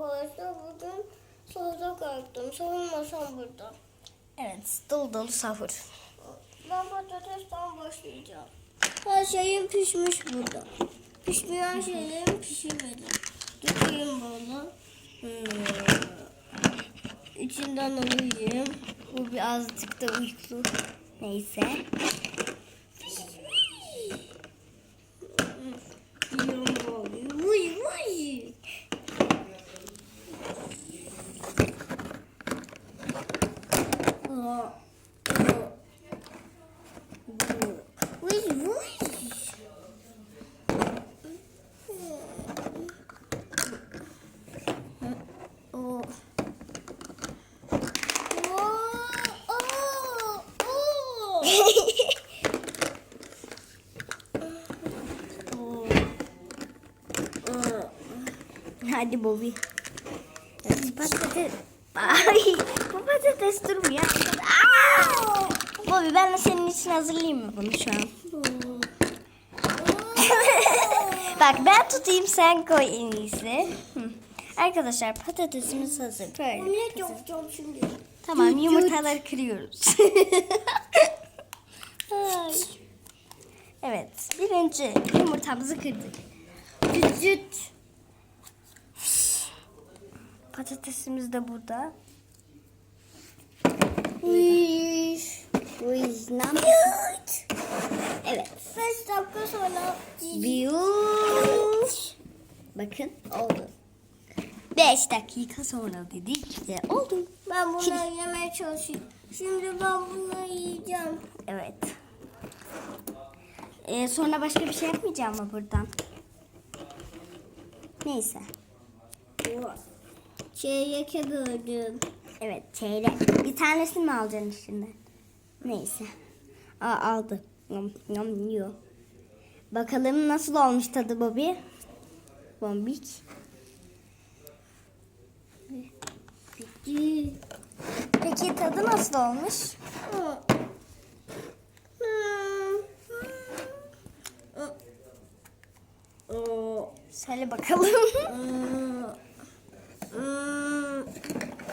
arkadaşlar. Bugün sahura kalktım. Savunmasam burada. Evet dolu dolu sahur. Ben patatesten başlayacağım. Her şeyim pişmiş burada. Pişmeyen şeylerim pişirmedim. Dökeyim bunu. Hmm. İçinden alayım. Bu birazcık da uykulu. Neyse. Hadi Bobby. Patates. Ay, bu patates durmuyor. Aa! Bobby ben de senin için hazırlayayım mı bunu şu an? Bak ben tutayım sen koy en iyisi. Arkadaşlar patatesimiz hazır. Böyle. Omlet yapacağım şimdi. Tamam yumurtaları kırıyoruz. Evet birinci yumurtamızı kırdık. Cüt cüt. Patatesimiz de burada. Uy. Uy yapıyorsun? Evet. 5 dakika sonra Büyük. Bakın oldu. 5 dakika sonra dedik ve oldu. ben bunları yemeye çalışayım. Şimdi ben bunları yiyeceğim. Evet. Ee, sonra başka bir şey yapmayacağım mı buradan? Neyse. Çeyrek gördüm. Evet çeyrek. Bir tanesini mi alacaksın içinden? Neyse. Aa, aldı. Yum, yum, yiyor. Bakalım nasıl olmuş tadı Bobby? Bombik. Peki tadı nasıl olmuş? Hı. Hı. Hı. Hı. Söyle bakalım.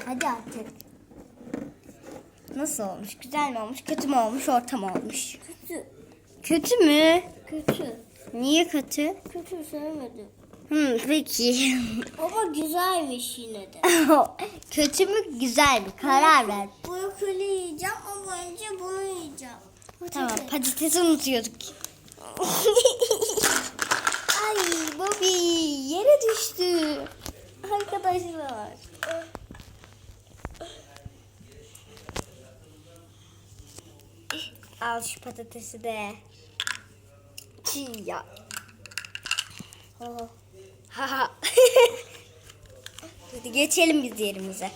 Hadi artık. Nasıl olmuş? Güzel mi olmuş? Kötü mü olmuş? Orta mı olmuş? Kötü. Kötü mü? Kötü. Niye kötü? Kötü sevmedim. Hmm, peki. Ama güzelmiş yine de. kötü mü güzel mi? Karar ver. Brokoli yiyeceğim ama önce bunu yiyeceğim. Tamam patatesi unutuyorduk. Düştü. Arkadaşlar. Al şu patatesi de. Çiğ ya. Ha. Hadi geçelim biz yerimize.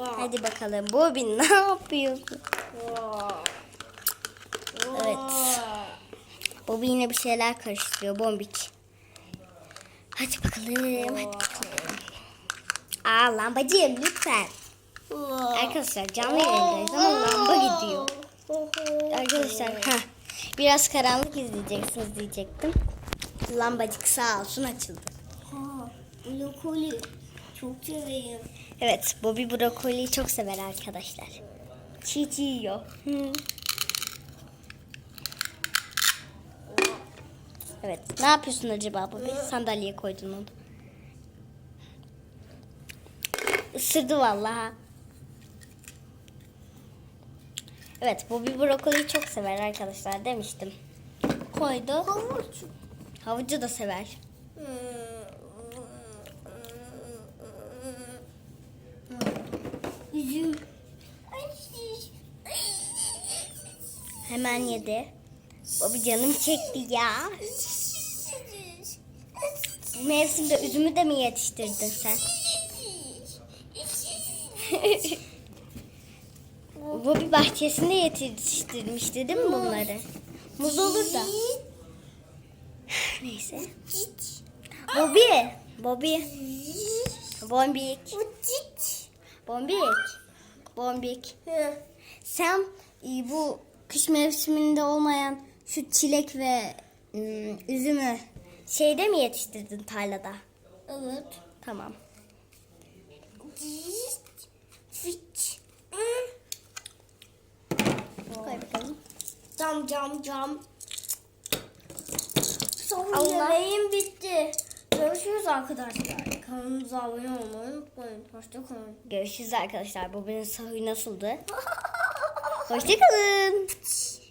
Hadi bakalım Bobby ne yapıyorsun? Evet. Bobby yine bir şeyler karıştırıyor bombik. Hadi bakalım. Hadi bakalım. Aa lambacığım lütfen. Arkadaşlar canlı yayındayız ama lamba gidiyor. Arkadaşlar ha biraz karanlık izleyeceksiniz diyecektim. Lambacık sağ olsun açıldı. Ha. Çok severim. Evet Bobby brokoliyi çok sever arkadaşlar. Çiğ çiğ yiyor. Hı. Evet ne yapıyorsun acaba Bobby? Sandalyeye koydun onu. Isırdı vallahi. Evet Bobby brokoliyi çok sever arkadaşlar demiştim. Koydu. Havuç. Havucu da sever. Hemen yedi. Bobby canım çekti ya. Bu mevsimde üzümü de mi yetiştirdin sen? Bobby bahçesinde yetiştirmişti değil mi bunları? Muz olur da. Neyse. Bobby. Bobby. Bombik. Bombik. Bombik. sen e, bu kış mevsiminde olmayan şu çilek ve ım, üzümü şeyde mi yetiştirdin tarlada? Evet. Tamam. Fiç. Koy bakalım. Cam cam cam. Son Allah. yemeğim bitti. Arkadaşlar. Kanalımıza abone olmayı unutmayın. Hoşçakalın. Görüşürüz arkadaşlar. Bobinin sahur nasıldı? Hoşçakalın.